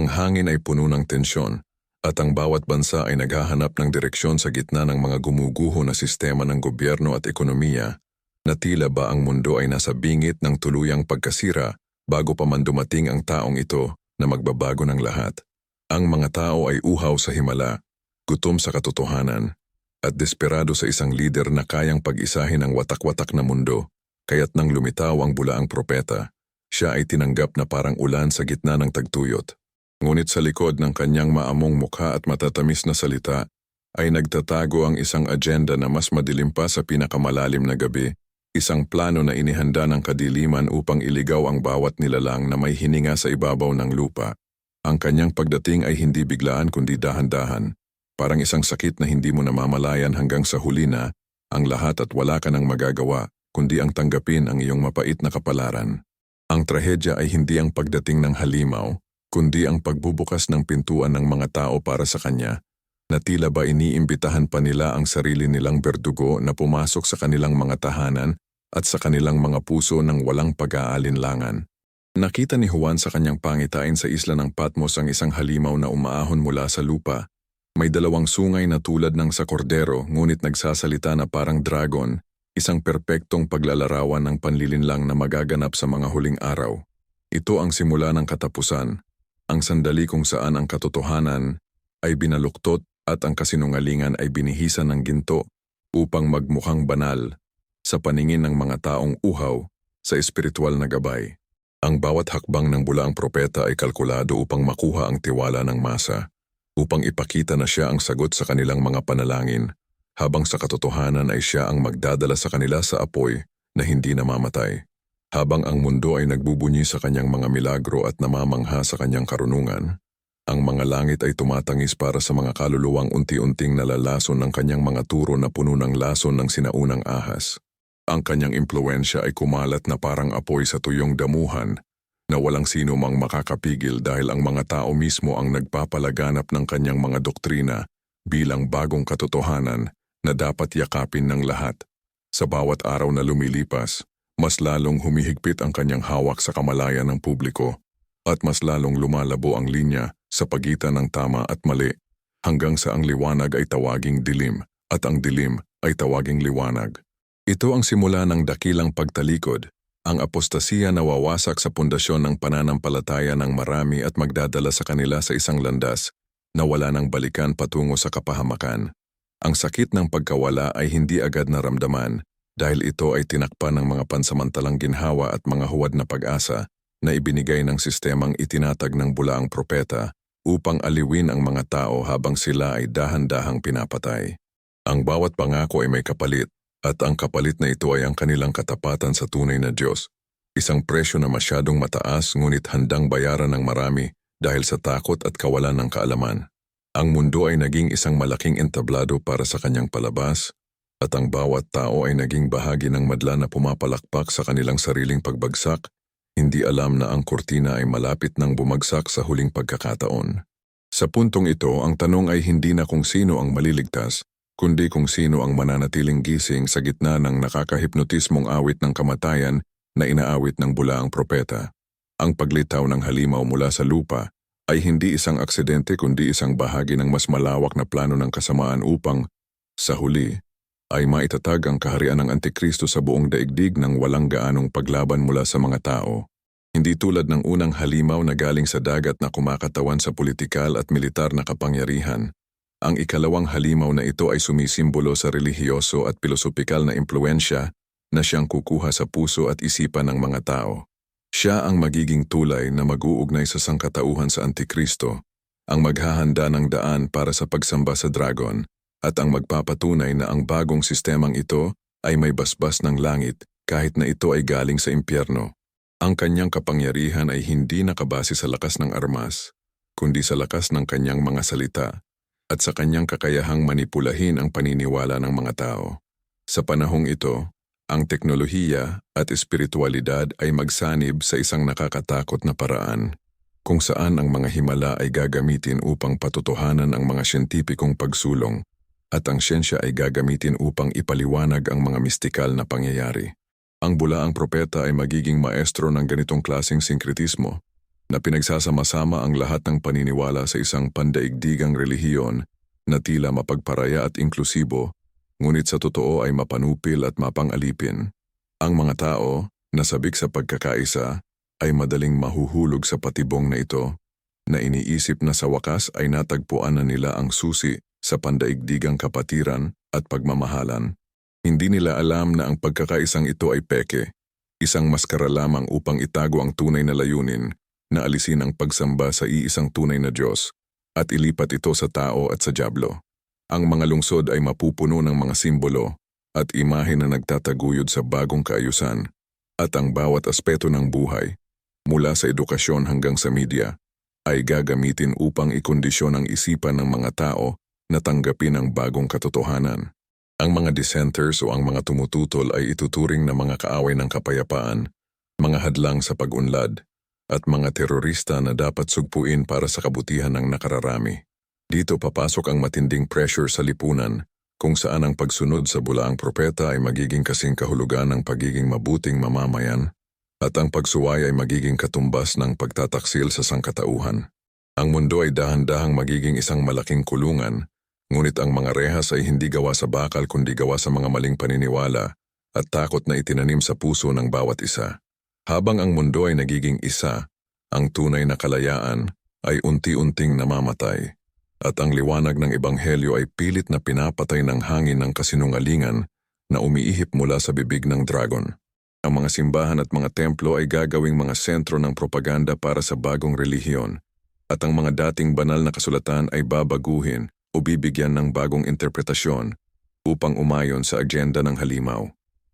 Ang hangin ay puno ng tensyon at ang bawat bansa ay naghahanap ng direksyon sa gitna ng mga gumuguho na sistema ng gobyerno at ekonomiya na tila ba ang mundo ay nasa bingit ng tuluyang pagkasira bago pa man dumating ang taong ito na magbabago ng lahat. Ang mga tao ay uhaw sa himala, gutom sa katotohanan, at desperado sa isang lider na kayang pag-isahin ang watak-watak na mundo, kaya't nang lumitaw ang bulaang propeta, siya ay tinanggap na parang ulan sa gitna ng tagtuyot. Ngunit sa likod ng kanyang maamong mukha at matatamis na salita, ay nagtatago ang isang agenda na mas madilim pa sa pinakamalalim na gabi, isang plano na inihanda ng kadiliman upang iligaw ang bawat nilalang na may hininga sa ibabaw ng lupa. Ang kanyang pagdating ay hindi biglaan kundi dahan-dahan, parang isang sakit na hindi mo namamalayan hanggang sa huli na ang lahat at wala ka nang magagawa, kundi ang tanggapin ang iyong mapait na kapalaran. Ang trahedya ay hindi ang pagdating ng halimaw, kundi ang pagbubukas ng pintuan ng mga tao para sa kanya, na tila ba iniimbitahan pa nila ang sarili nilang berdugo na pumasok sa kanilang mga tahanan at sa kanilang mga puso ng walang pag-aalinlangan. Nakita ni Juan sa kanyang pangitain sa isla ng Patmos ang isang halimaw na umaahon mula sa lupa. May dalawang sungay na tulad ng sa kordero ngunit nagsasalita na parang dragon, isang perpektong paglalarawan ng panlilinlang na magaganap sa mga huling araw. Ito ang simula ng katapusan, ang sandali kung saan ang katotohanan ay binaluktot at ang kasinungalingan ay binihisan ng ginto upang magmukhang banal sa paningin ng mga taong uhaw sa espiritual na gabay. Ang bawat hakbang ng bulaang propeta ay kalkulado upang makuha ang tiwala ng masa, upang ipakita na siya ang sagot sa kanilang mga panalangin, habang sa katotohanan ay siya ang magdadala sa kanila sa apoy na hindi namamatay. Habang ang mundo ay nagbubunyi sa kanyang mga milagro at namamangha sa kanyang karunungan, ang mga langit ay tumatangis para sa mga kaluluwang unti-unting nalalason ng kanyang mga turo na puno ng lason ng sinaunang ahas. Ang kanyang impluensya ay kumalat na parang apoy sa tuyong damuhan na walang sino mang makakapigil dahil ang mga tao mismo ang nagpapalaganap ng kanyang mga doktrina bilang bagong katotohanan na dapat yakapin ng lahat. Sa bawat araw na lumilipas, mas lalong humihigpit ang kanyang hawak sa kamalayan ng publiko at mas lalong lumalabo ang linya sa pagitan ng tama at mali hanggang sa ang liwanag ay tawaging dilim at ang dilim ay tawaging liwanag. Ito ang simula ng dakilang pagtalikod, ang apostasiya na wawasak sa pundasyon ng pananampalataya ng marami at magdadala sa kanila sa isang landas na wala ng balikan patungo sa kapahamakan. Ang sakit ng pagkawala ay hindi agad naramdaman dahil ito ay tinakpan ng mga pansamantalang ginhawa at mga huwad na pag-asa na ibinigay ng sistemang itinatag ng bulaang propeta upang aliwin ang mga tao habang sila ay dahan-dahang pinapatay. Ang bawat pangako ay may kapalit at ang kapalit na ito ay ang kanilang katapatan sa tunay na Diyos. Isang presyo na masyadong mataas ngunit handang bayaran ng marami dahil sa takot at kawalan ng kaalaman. Ang mundo ay naging isang malaking entablado para sa kanyang palabas at ang bawat tao ay naging bahagi ng madla na pumapalakpak sa kanilang sariling pagbagsak, hindi alam na ang kurtina ay malapit nang bumagsak sa huling pagkakataon. Sa puntong ito, ang tanong ay hindi na kung sino ang maliligtas, kundi kung sino ang mananatiling gising sa gitna ng nakakahipnotismong awit ng kamatayan na inaawit ng bulaang propeta. Ang paglitaw ng halimaw mula sa lupa ay hindi isang aksidente kundi isang bahagi ng mas malawak na plano ng kasamaan upang, sa huli, ay maitatag ang kaharian ng Antikristo sa buong daigdig ng walang gaanong paglaban mula sa mga tao. Hindi tulad ng unang halimaw na galing sa dagat na kumakatawan sa politikal at militar na kapangyarihan. Ang ikalawang halimaw na ito ay sumisimbolo sa relihiyoso at pilosopikal na impluensya na siyang kukuha sa puso at isipan ng mga tao. Siya ang magiging tulay na mag-uugnay sa sangkatauhan sa Antikristo, ang maghahanda ng daan para sa pagsamba sa dragon, at ang magpapatunay na ang bagong sistemang ito ay may basbas ng langit kahit na ito ay galing sa impyerno. Ang kanyang kapangyarihan ay hindi nakabase sa lakas ng armas, kundi sa lakas ng kanyang mga salita at sa kanyang kakayahang manipulahin ang paniniwala ng mga tao. Sa panahong ito, ang teknolohiya at espiritualidad ay magsanib sa isang nakakatakot na paraan kung saan ang mga himala ay gagamitin upang patutuhanan ang mga siyentipikong pagsulong at ang siyensya ay gagamitin upang ipaliwanag ang mga mistikal na pangyayari. Ang bulaang propeta ay magiging maestro ng ganitong klasing sinkretismo, na pinagsasama-sama ang lahat ng paniniwala sa isang pandaigdigang relihiyon na tila mapagparaya at inklusibo, ngunit sa totoo ay mapanupil at mapangalipin. Ang mga tao, nasabik sa pagkakaisa, ay madaling mahuhulog sa patibong na ito, na iniisip na sa wakas ay natagpuan na nila ang susi sa pandaigdigang kapatiran at pagmamahalan. Hindi nila alam na ang pagkakaisang ito ay peke, isang maskara lamang upang itago ang tunay na layunin na alisin ang pagsamba sa iisang tunay na Diyos at ilipat ito sa tao at sa Diablo. Ang mga lungsod ay mapupuno ng mga simbolo at imahe na nagtataguyod sa bagong kaayusan at ang bawat aspeto ng buhay, mula sa edukasyon hanggang sa media, ay gagamitin upang ikondisyon ang isipan ng mga tao na tanggapin ang bagong katotohanan. Ang mga dissenters o ang mga tumututol ay ituturing na mga kaaway ng kapayapaan, mga hadlang sa pag-unlad, at mga terorista na dapat sugpuin para sa kabutihan ng nakararami. Dito papasok ang matinding pressure sa lipunan kung saan ang pagsunod sa bulaang propeta ay magiging kasing kahulugan ng pagiging mabuting mamamayan at ang pagsuway ay magiging katumbas ng pagtataksil sa sangkatauhan. Ang mundo ay dahan-dahang magiging isang malaking kulungan, ngunit ang mga rehas ay hindi gawa sa bakal kundi gawa sa mga maling paniniwala at takot na itinanim sa puso ng bawat isa. Habang ang mundo ay nagiging isa, ang tunay na kalayaan ay unti-unting namamatay, at ang liwanag ng ebanghelyo ay pilit na pinapatay ng hangin ng kasinungalingan na umiihip mula sa bibig ng dragon. Ang mga simbahan at mga templo ay gagawing mga sentro ng propaganda para sa bagong relihiyon, at ang mga dating banal na kasulatan ay babaguhin o bibigyan ng bagong interpretasyon upang umayon sa agenda ng halimaw.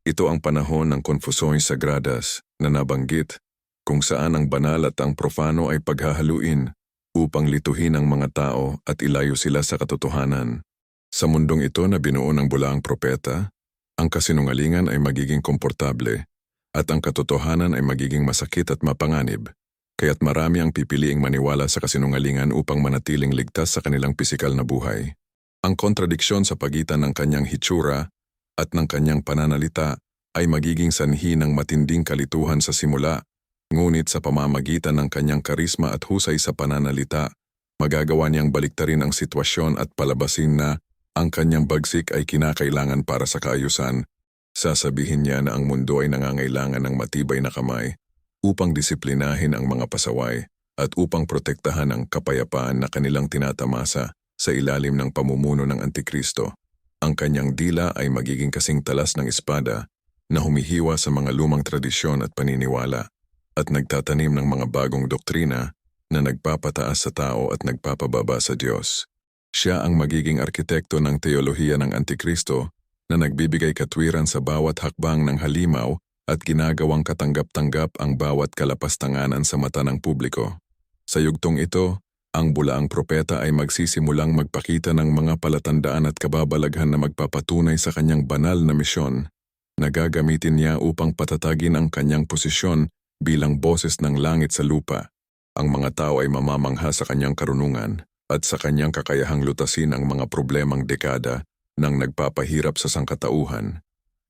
Ito ang panahon ng konfusoy sagradas na nabanggit kung saan ang banal at ang profano ay paghahaluin upang lituhin ang mga tao at ilayo sila sa katotohanan. Sa mundong ito na binuo ng bulaang propeta, ang kasinungalingan ay magiging komportable at ang katotohanan ay magiging masakit at mapanganib, kaya't marami ang pipiliing maniwala sa kasinungalingan upang manatiling ligtas sa kanilang pisikal na buhay. Ang kontradiksyon sa pagitan ng kanyang hitsura at ng kanyang pananalita ay magiging sanhi ng matinding kalituhan sa simula, ngunit sa pamamagitan ng kanyang karisma at husay sa pananalita, magagawa niyang baliktarin ang sitwasyon at palabasin na ang kanyang bagsik ay kinakailangan para sa kaayusan. Sasabihin niya na ang mundo ay nangangailangan ng matibay na kamay upang disiplinahin ang mga pasaway at upang protektahan ang kapayapaan na kanilang tinatamasa sa ilalim ng pamumuno ng Antikristo. Ang kanyang dila ay magiging kasing talas ng espada na humihiwa sa mga lumang tradisyon at paniniwala at nagtatanim ng mga bagong doktrina na nagpapataas sa tao at nagpapababa sa Diyos. Siya ang magiging arkitekto ng teolohiya ng Antikristo na nagbibigay katwiran sa bawat hakbang ng halimaw at ginagawang katanggap-tanggap ang bawat kalapastanganan sa mata ng publiko. Sa yugtong ito, ang bulaang propeta ay magsisimulang magpakita ng mga palatandaan at kababalaghan na magpapatunay sa kanyang banal na misyon na gagamitin niya upang patatagin ang kanyang posisyon bilang boses ng langit sa lupa. Ang mga tao ay mamamangha sa kanyang karunungan at sa kanyang kakayahang lutasin ang mga problemang dekada nang nagpapahirap sa sangkatauhan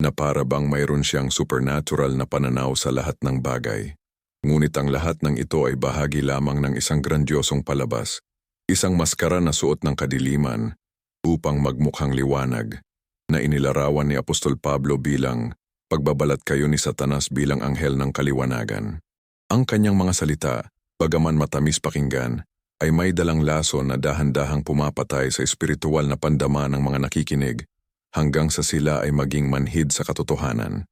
na para bang mayroon siyang supernatural na pananaw sa lahat ng bagay. Ngunit ang lahat ng ito ay bahagi lamang ng isang grandiosong palabas, isang maskara na suot ng kadiliman upang magmukhang liwanag na inilarawan ni Apostol Pablo bilang pagbabalat kayo ni Satanas bilang anghel ng kaliwanagan. Ang kanyang mga salita, bagaman matamis pakinggan, ay may dalang laso na dahan-dahang pumapatay sa espiritual na pandama ng mga nakikinig hanggang sa sila ay maging manhid sa katotohanan.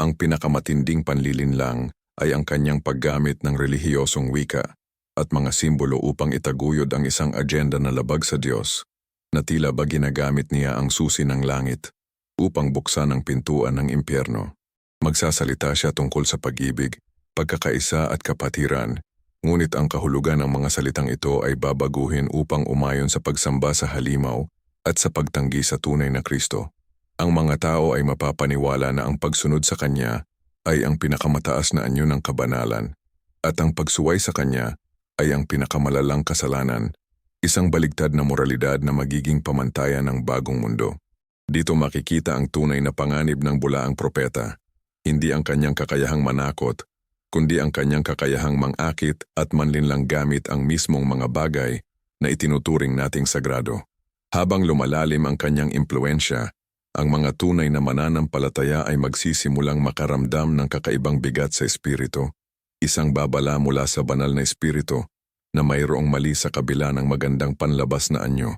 Ang pinakamatinding panlilinlang ay ang kanyang paggamit ng relihiyosong wika at mga simbolo upang itaguyod ang isang agenda na labag sa Diyos, na tila ba ginagamit niya ang susi ng langit upang buksan ang pintuan ng impyerno. Magsasalita siya tungkol sa pag-ibig, pagkakaisa at kapatiran, Ngunit ang kahulugan ng mga salitang ito ay babaguhin upang umayon sa pagsamba sa halimaw at sa pagtanggi sa tunay na Kristo. Ang mga tao ay mapapaniwala na ang pagsunod sa Kanya ay ang pinakamataas na anyo ng kabanalan at ang pagsuway sa Kanya ay ang pinakamalalang kasalanan, isang baligtad na moralidad na magiging pamantayan ng bagong mundo. Dito makikita ang tunay na panganib ng bulaang propeta, hindi ang kanyang kakayahang manakot, kundi ang kanyang kakayahang mangakit at manlinlang gamit ang mismong mga bagay na itinuturing nating sagrado. Habang lumalalim ang kanyang impluensya, ang mga tunay na mananampalataya ay magsisimulang makaramdam ng kakaibang bigat sa espiritu, isang babala mula sa banal na espiritu na mayroong mali sa kabila ng magandang panlabas na anyo.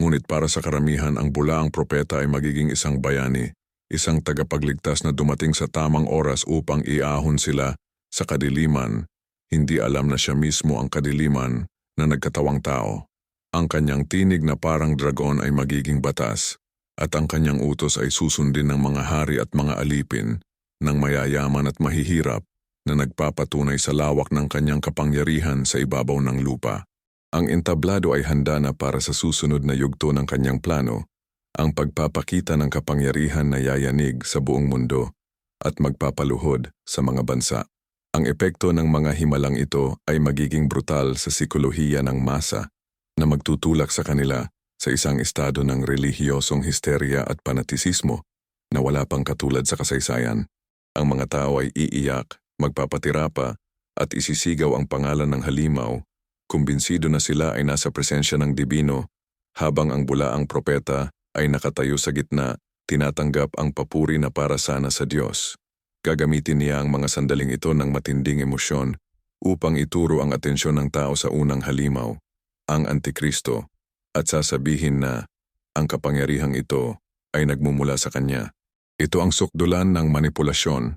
Ngunit para sa karamihan ang bulaang propeta ay magiging isang bayani, isang tagapagligtas na dumating sa tamang oras upang iahon sila sa kadiliman, hindi alam na siya mismo ang kadiliman na nagkatawang tao. Ang kanyang tinig na parang dragon ay magiging batas, at ang kanyang utos ay susundin ng mga hari at mga alipin, ng mayayaman at mahihirap na nagpapatunay sa lawak ng kanyang kapangyarihan sa ibabaw ng lupa. Ang entablado ay handa na para sa susunod na yugto ng kanyang plano, ang pagpapakita ng kapangyarihan na yayanig sa buong mundo at magpapaluhod sa mga bansa. Ang epekto ng mga himalang ito ay magiging brutal sa sikolohiya ng masa na magtutulak sa kanila sa isang estado ng relihiyosong histerya at panatisismo na wala pang katulad sa kasaysayan. Ang mga tao ay iiyak, magpapatira pa, at isisigaw ang pangalan ng halimaw, kumbinsido na sila ay nasa presensya ng dibino, habang ang bulaang propeta ay nakatayo sa gitna, tinatanggap ang papuri na para sana sa Diyos. Gagamitin niya ang mga sandaling ito ng matinding emosyon upang ituro ang atensyon ng tao sa unang halimaw, ang Antikristo, at sasabihin na ang kapangyarihang ito ay nagmumula sa kanya. Ito ang sukdulan ng manipulasyon,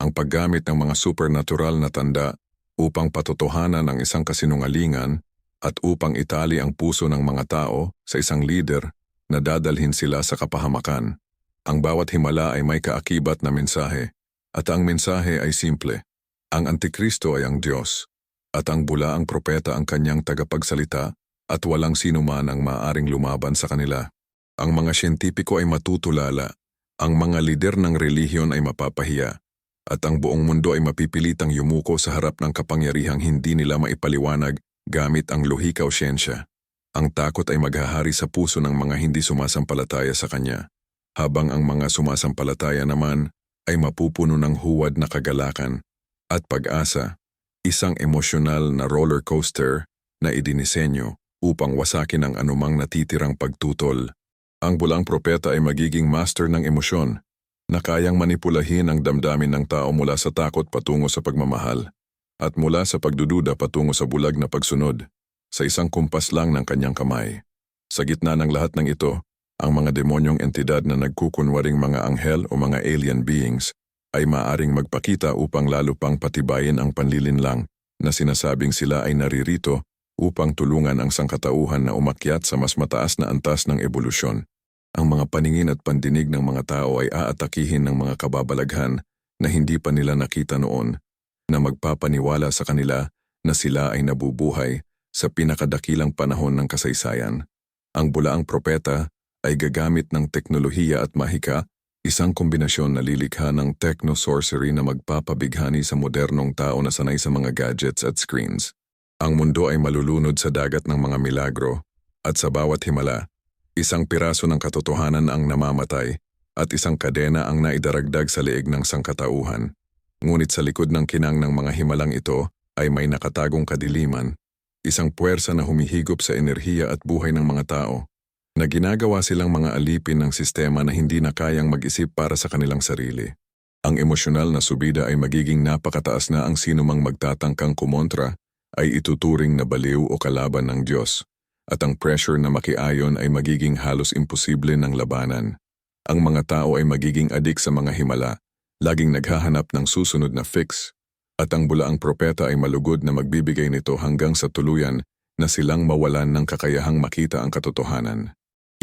ang paggamit ng mga supernatural na tanda upang patotohanan ang isang kasinungalingan at upang itali ang puso ng mga tao sa isang leader na dadalhin sila sa kapahamakan. Ang bawat himala ay may kaakibat na mensahe, at ang mensahe ay simple. Ang Antikristo ay ang Diyos, at ang bula ang propeta ang kanyang tagapagsalita at walang sino man ang maaring lumaban sa kanila. Ang mga siyentipiko ay matutulala, ang mga lider ng relihiyon ay mapapahiya, at ang buong mundo ay mapipilitang yumuko sa harap ng kapangyarihang hindi nila maipaliwanag gamit ang lohika o siyensya. Ang takot ay maghahari sa puso ng mga hindi sumasampalataya sa kanya, habang ang mga sumasampalataya naman ay mapupuno ng huwad na kagalakan at pag-asa, isang emosyonal na roller coaster na idinisenyo upang wasakin ang anumang natitirang pagtutol. Ang bulang propeta ay magiging master ng emosyon na kayang manipulahin ang damdamin ng tao mula sa takot patungo sa pagmamahal at mula sa pagdududa patungo sa bulag na pagsunod sa isang kumpas lang ng kanyang kamay. Sa gitna ng lahat ng ito, ang mga demonyong entidad na nagkukunwaring mga anghel o mga alien beings ay maaring magpakita upang lalo pang patibayin ang panlilinlang na sinasabing sila ay naririto upang tulungan ang sangkatauhan na umakyat sa mas mataas na antas ng ebolusyon. Ang mga paningin at pandinig ng mga tao ay aatakihin ng mga kababalaghan na hindi pa nila nakita noon, na magpapaniwala sa kanila na sila ay nabubuhay sa pinakadakilang panahon ng kasaysayan. Ang bulaang propeta ay gagamit ng teknolohiya at mahika, isang kombinasyon na lilikha ng techno-sorcery na magpapabighani sa modernong tao na sanay sa mga gadgets at screens. Ang mundo ay malulunod sa dagat ng mga milagro, at sa bawat himala, isang piraso ng katotohanan ang namamatay at isang kadena ang naidaragdag sa leeg ng sangkatauhan. Ngunit sa likod ng kinang ng mga himalang ito ay may nakatagong kadiliman isang puwersa na humihigop sa enerhiya at buhay ng mga tao, na ginagawa silang mga alipin ng sistema na hindi na kayang mag-isip para sa kanilang sarili. Ang emosyonal na subida ay magiging napakataas na ang sinumang magtatangkang kumontra ay ituturing na baliw o kalaban ng Diyos, at ang pressure na makiayon ay magiging halos imposible ng labanan. Ang mga tao ay magiging adik sa mga himala, laging naghahanap ng susunod na fix at ang bulaang propeta ay malugod na magbibigay nito hanggang sa tuluyan na silang mawalan ng kakayahang makita ang katotohanan.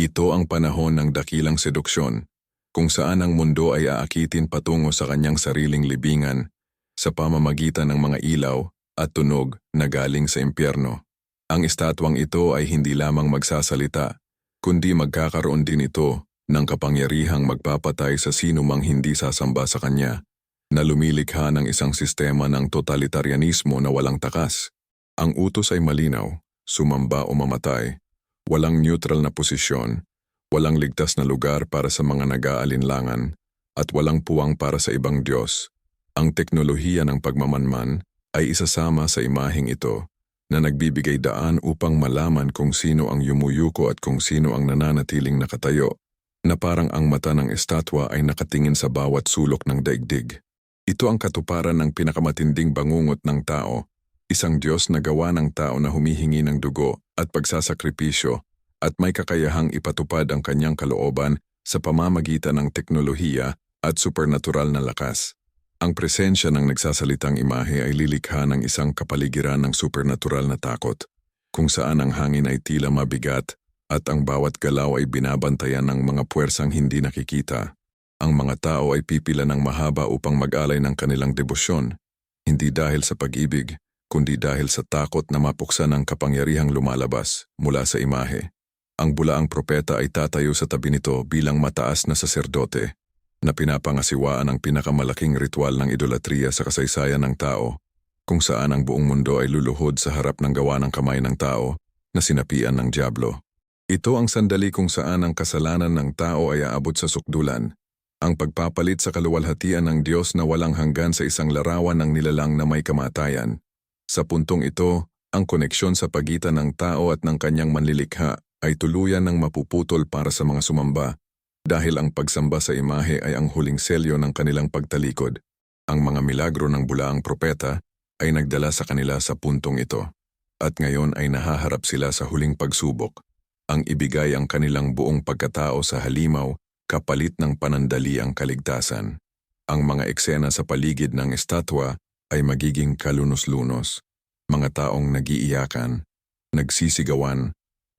Ito ang panahon ng dakilang seduksyon, kung saan ang mundo ay aakitin patungo sa kanyang sariling libingan sa pamamagitan ng mga ilaw at tunog na galing sa impyerno. Ang estatwang ito ay hindi lamang magsasalita, kundi magkakaroon din ito ng kapangyarihang magpapatay sa sino mang hindi sasamba sa kanya na lumilikha ng isang sistema ng totalitarianismo na walang takas. Ang utos ay malinaw, sumamba o mamatay, walang neutral na posisyon, walang ligtas na lugar para sa mga nag-aalinlangan, at walang puwang para sa ibang Diyos. Ang teknolohiya ng pagmamanman ay isasama sa imaheng ito na nagbibigay daan upang malaman kung sino ang yumuyuko at kung sino ang nananatiling nakatayo, na parang ang mata ng estatwa ay nakatingin sa bawat sulok ng daigdig. Ito ang katuparan ng pinakamatinding bangungot ng tao, isang Diyos na gawa ng tao na humihingi ng dugo at pagsasakripisyo at may kakayahang ipatupad ang kanyang kalooban sa pamamagitan ng teknolohiya at supernatural na lakas. Ang presensya ng nagsasalitang imahe ay lilikha ng isang kapaligiran ng supernatural na takot, kung saan ang hangin ay tila mabigat at ang bawat galaw ay binabantayan ng mga puwersang hindi nakikita. Ang mga tao ay pipila ng mahaba upang mag-alay ng kanilang debosyon, hindi dahil sa pag-ibig, kundi dahil sa takot na mapuksan ang kapangyarihang lumalabas mula sa imahe. Ang bulaang propeta ay tatayo sa tabi nito bilang mataas na saserdote na pinapangasiwaan ang pinakamalaking ritual ng idolatriya sa kasaysayan ng tao, kung saan ang buong mundo ay luluhod sa harap ng gawa ng kamay ng tao na sinapian ng Diablo. Ito ang sandali kung saan ang kasalanan ng tao ay aabot sa sukdulan, ang pagpapalit sa kaluwalhatian ng Diyos na walang hanggan sa isang larawan ng nilalang na may kamatayan. Sa puntong ito, ang koneksyon sa pagitan ng tao at ng kanyang manlilikha ay tuluyan ng mapuputol para sa mga sumamba dahil ang pagsamba sa imahe ay ang huling selyo ng kanilang pagtalikod. Ang mga milagro ng bulaang propeta ay nagdala sa kanila sa puntong ito. At ngayon ay nahaharap sila sa huling pagsubok. Ang ibigay ang kanilang buong pagkatao sa halimaw kapalit ng panandali ang kaligtasan. Ang mga eksena sa paligid ng estatwa ay magiging kalunos-lunos. Mga taong nagiiyakan, nagsisigawan,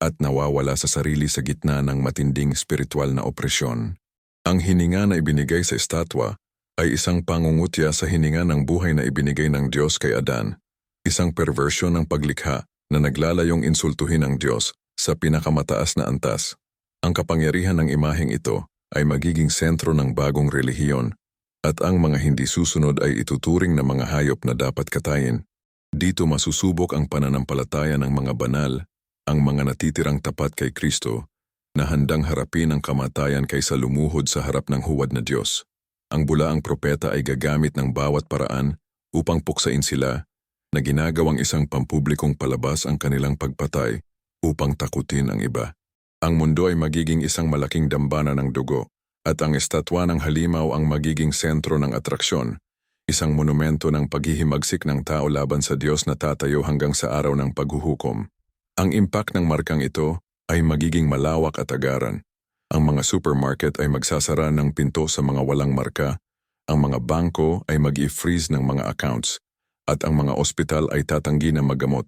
at nawawala sa sarili sa gitna ng matinding spiritual na opresyon. Ang hininga na ibinigay sa estatwa ay isang pangungutya sa hininga ng buhay na ibinigay ng Diyos kay Adan, isang perversyon ng paglikha na naglalayong insultuhin ng Diyos sa pinakamataas na antas. Ang kapangyarihan ng imaheng ito ay magiging sentro ng bagong relihiyon at ang mga hindi susunod ay ituturing na mga hayop na dapat katayin. Dito masusubok ang pananampalataya ng mga banal ang mga natitirang tapat kay Kristo na handang harapin ang kamatayan kaysa lumuhod sa harap ng huwad na Diyos. Ang bulaang propeta ay gagamit ng bawat paraan upang puksain sila na ginagawang isang pampublikong palabas ang kanilang pagpatay upang takutin ang iba. Ang mundo ay magiging isang malaking dambana ng dugo at ang estatwa ng halimaw ang magiging sentro ng atraksyon, isang monumento ng paghihimagsik ng tao laban sa Diyos na tatayo hanggang sa araw ng paghuhukom. Ang impact ng markang ito ay magiging malawak at agaran. Ang mga supermarket ay magsasara ng pinto sa mga walang marka, ang mga bangko ay mag freeze ng mga accounts, at ang mga ospital ay tatanggi na magamot.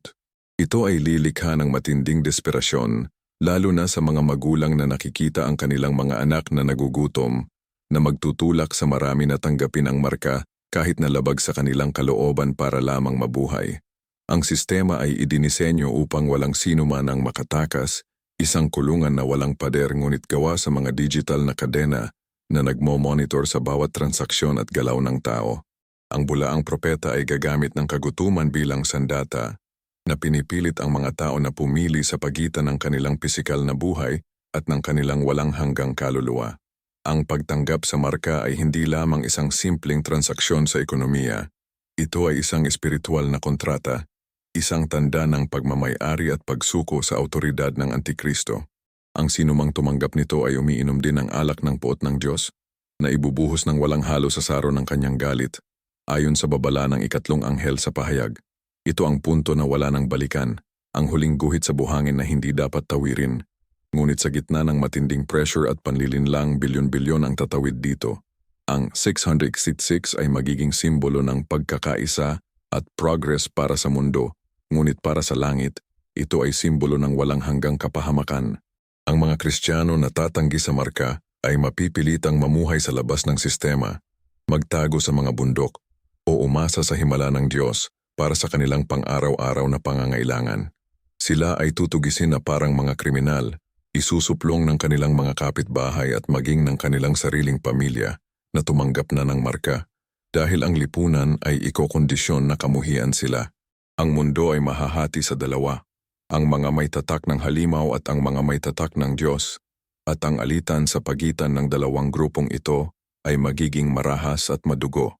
Ito ay lilikha ng matinding desperasyon, lalo na sa mga magulang na nakikita ang kanilang mga anak na nagugutom, na magtutulak sa marami na tanggapin ang marka kahit na labag sa kanilang kalooban para lamang mabuhay. Ang sistema ay idinisenyo upang walang sino man ang makatakas, isang kulungan na walang pader ngunit gawa sa mga digital na kadena na nagmo-monitor sa bawat transaksyon at galaw ng tao. Ang bulaang propeta ay gagamit ng kagutuman bilang sandata na pinipilit ang mga tao na pumili sa pagitan ng kanilang pisikal na buhay at ng kanilang walang hanggang kaluluwa. Ang pagtanggap sa marka ay hindi lamang isang simpleng transaksyon sa ekonomiya. Ito ay isang espiritual na kontrata isang tanda ng pagmamayari at pagsuko sa autoridad ng Antikristo. Ang sinumang tumanggap nito ay umiinom din ng alak ng puot ng Diyos, na ibubuhos ng walang halo sa saro ng kanyang galit, ayon sa babala ng ikatlong anghel sa pahayag. Ito ang punto na wala ng balikan, ang huling guhit sa buhangin na hindi dapat tawirin. Ngunit sa gitna ng matinding pressure at panlilinlang bilyon-bilyon ang tatawid dito, ang 666 ay magiging simbolo ng pagkakaisa at progress para sa mundo Ngunit para sa langit, ito ay simbolo ng walang hanggang kapahamakan. Ang mga Kristiyano na tatanggi sa marka ay mapipilitang mamuhay sa labas ng sistema, magtago sa mga bundok, o umasa sa himala ng Diyos para sa kanilang pang-araw-araw na pangangailangan. Sila ay tutugisin na parang mga kriminal, isusuplong ng kanilang mga kapitbahay at maging ng kanilang sariling pamilya na tumanggap na ng marka dahil ang lipunan ay ikokondisyon na kamuhian sila. Ang mundo ay mahahati sa dalawa, ang mga may tatak ng halimaw at ang mga may tatak ng Diyos, at ang alitan sa pagitan ng dalawang grupong ito ay magiging marahas at madugo.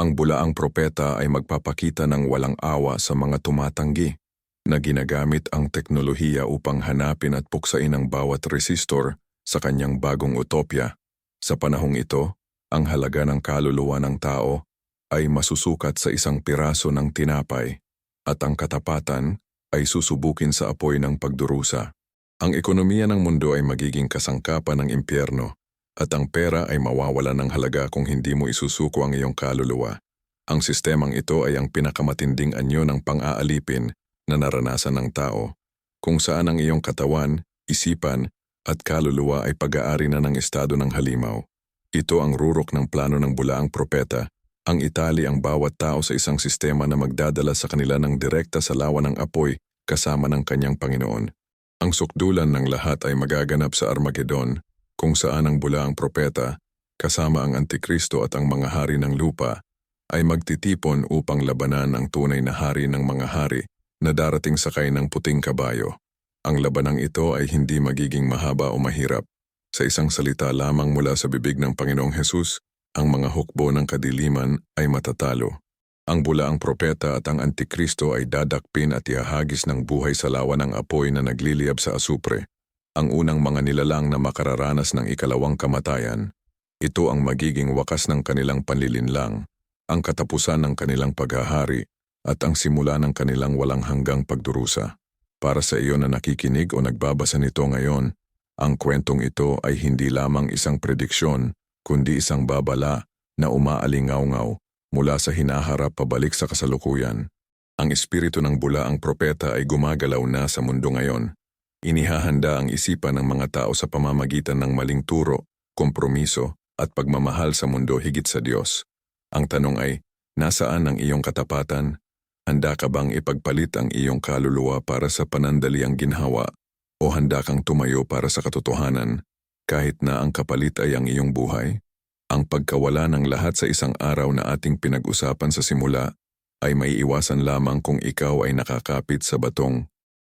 Ang bulaang propeta ay magpapakita ng walang awa sa mga tumatanggi na ginagamit ang teknolohiya upang hanapin at puksain ang bawat resistor sa kanyang bagong utopya. Sa panahong ito, ang halaga ng kaluluwa ng tao ay masusukat sa isang piraso ng tinapay at ang katapatan ay susubukin sa apoy ng pagdurusa. Ang ekonomiya ng mundo ay magiging kasangkapan ng impyerno at ang pera ay mawawala ng halaga kung hindi mo isusuko ang iyong kaluluwa. Ang sistemang ito ay ang pinakamatinding anyo ng pang-aalipin na naranasan ng tao, kung saan ang iyong katawan, isipan, at kaluluwa ay pag-aari na ng estado ng halimaw. Ito ang rurok ng plano ng bulaang propeta, ang itali ang bawat tao sa isang sistema na magdadala sa kanila ng direkta sa lawa ng apoy kasama ng kanyang Panginoon. Ang sukdulan ng lahat ay magaganap sa Armageddon, kung saan ang bulaang propeta, kasama ang Antikristo at ang mga hari ng lupa, ay magtitipon upang labanan ang tunay na hari ng mga hari na darating sakay ng puting kabayo. Ang labanang ito ay hindi magiging mahaba o mahirap. Sa isang salita lamang mula sa bibig ng Panginoong Hesus, ang mga hukbo ng kadiliman ay matatalo. Ang bulaang propeta at ang antikristo ay dadakpin at ihahagis ng buhay sa lawa ng apoy na nagliliyab sa asupre. Ang unang mga nilalang na makararanas ng ikalawang kamatayan. Ito ang magiging wakas ng kanilang panlilinlang, ang katapusan ng kanilang paghahari, at ang simula ng kanilang walang hanggang pagdurusa. Para sa iyo na nakikinig o nagbabasa nito ngayon, ang kwentong ito ay hindi lamang isang prediksyon, kundi isang babala na umaalingaw-ngaw mula sa hinaharap pabalik sa kasalukuyan. Ang espiritu ng bulaang propeta ay gumagalaw na sa mundo ngayon. Inihahanda ang isipan ng mga tao sa pamamagitan ng maling turo, kompromiso, at pagmamahal sa mundo higit sa Diyos. Ang tanong ay, nasaan ang iyong katapatan? Handa ka bang ipagpalit ang iyong kaluluwa para sa panandaliang ginhawa? O handa kang tumayo para sa katotohanan, kahit na ang kapalit ay ang iyong buhay? Ang pagkawala ng lahat sa isang araw na ating pinag-usapan sa simula ay may iwasan lamang kung ikaw ay nakakapit sa batong.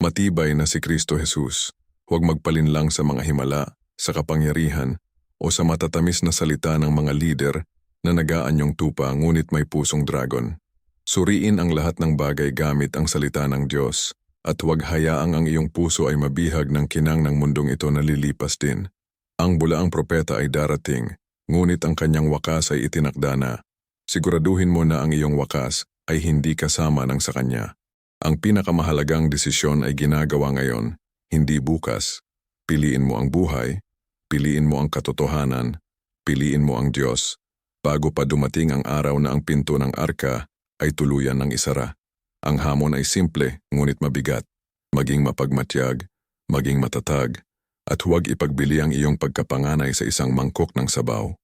Matibay na si Kristo Jesus, huwag magpalin lang sa mga himala, sa kapangyarihan, o sa matatamis na salita ng mga lider na nagaanyong tupa ngunit may pusong dragon. Suriin ang lahat ng bagay gamit ang salita ng Diyos, at huwag hayaang ang iyong puso ay mabihag ng kinang ng mundong ito na lilipas din. Ang bulaang propeta ay darating, ngunit ang kanyang wakas ay itinakda na. Siguraduhin mo na ang iyong wakas ay hindi kasama ng sa kanya. Ang pinakamahalagang desisyon ay ginagawa ngayon, hindi bukas. Piliin mo ang buhay, piliin mo ang katotohanan, piliin mo ang Diyos, bago pa dumating ang araw na ang pinto ng arka ay tuluyan ng isara. Ang hamon ay simple ngunit mabigat. Maging mapagmatyag, maging matatag, at huwag ipagbili ang iyong pagkapanganay sa isang mangkok ng sabaw.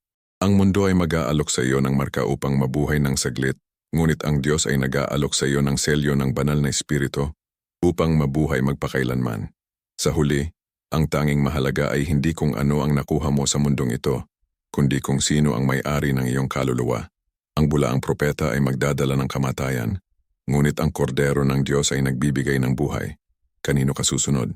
Ang mundo ay mag-aalok sa iyo ng marka upang mabuhay ng saglit, ngunit ang Diyos ay nag-aalok sa iyo ng selyo ng banal na espiritu upang mabuhay magpakailanman. Sa huli, ang tanging mahalaga ay hindi kung ano ang nakuha mo sa mundong ito, kundi kung sino ang may-ari ng iyong kaluluwa. Ang bulaang propeta ay magdadala ng kamatayan, ngunit ang kordero ng Diyos ay nagbibigay ng buhay. Kanino ka susunod?